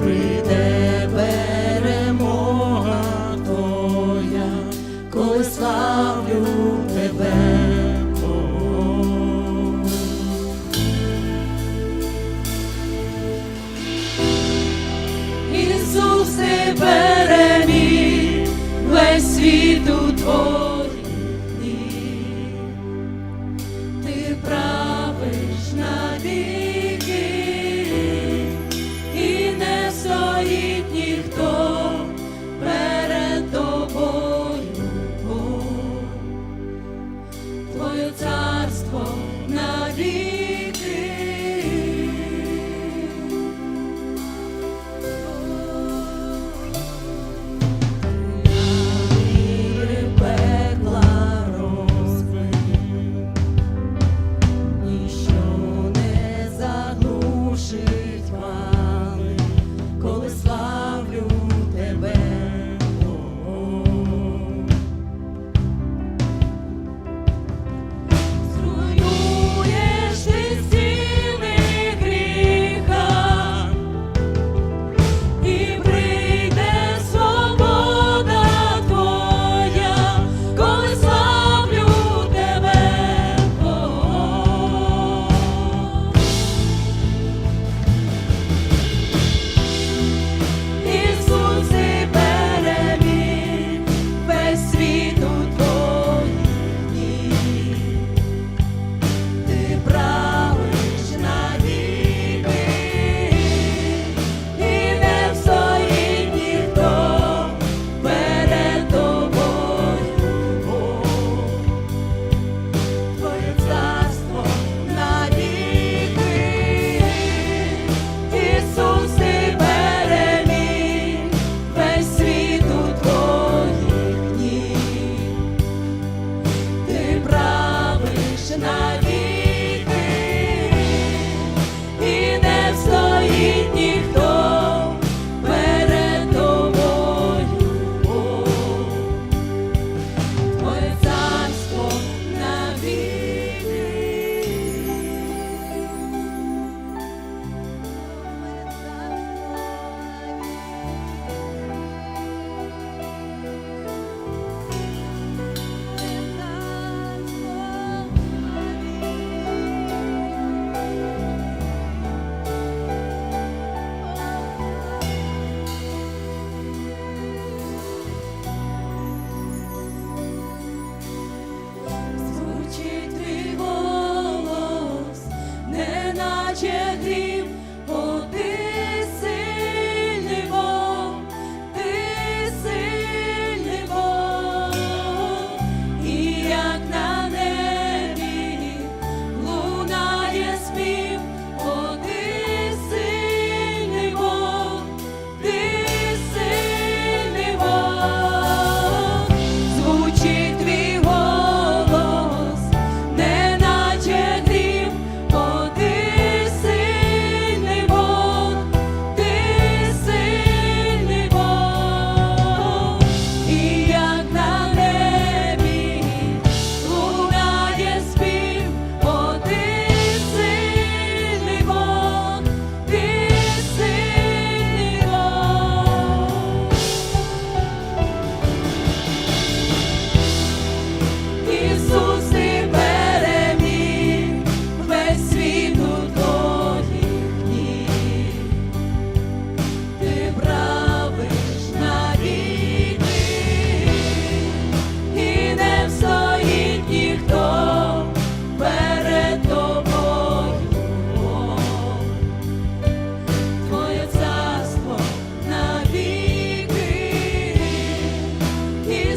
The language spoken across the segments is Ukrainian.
прийде перемога твоя, коли славлю тебе. Ісус ти весь світ у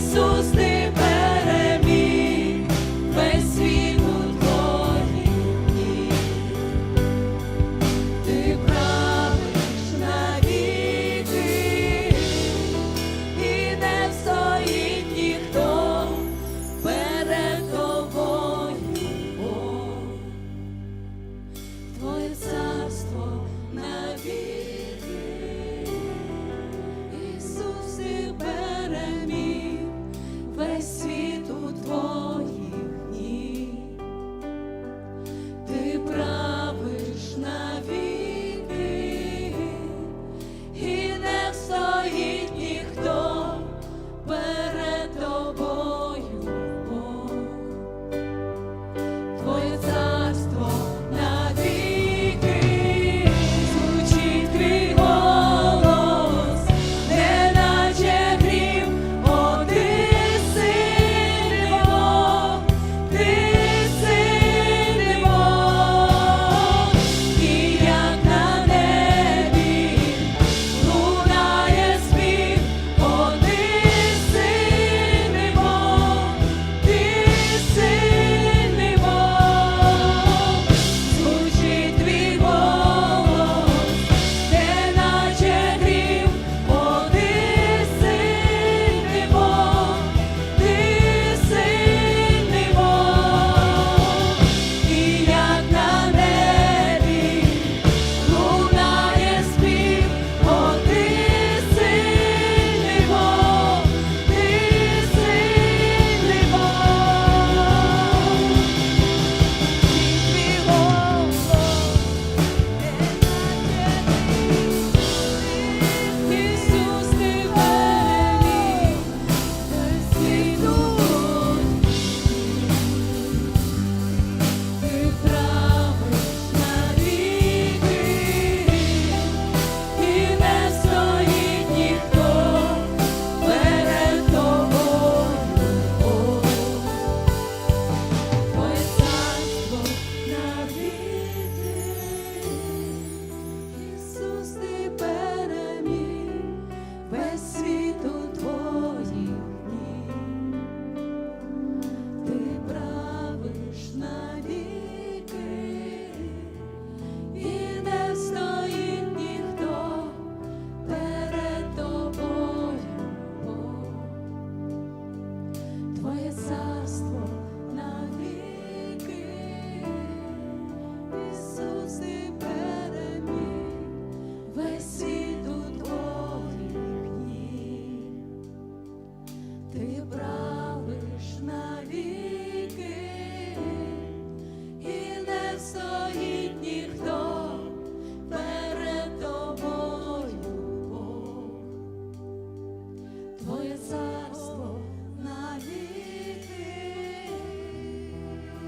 So. Deus. vai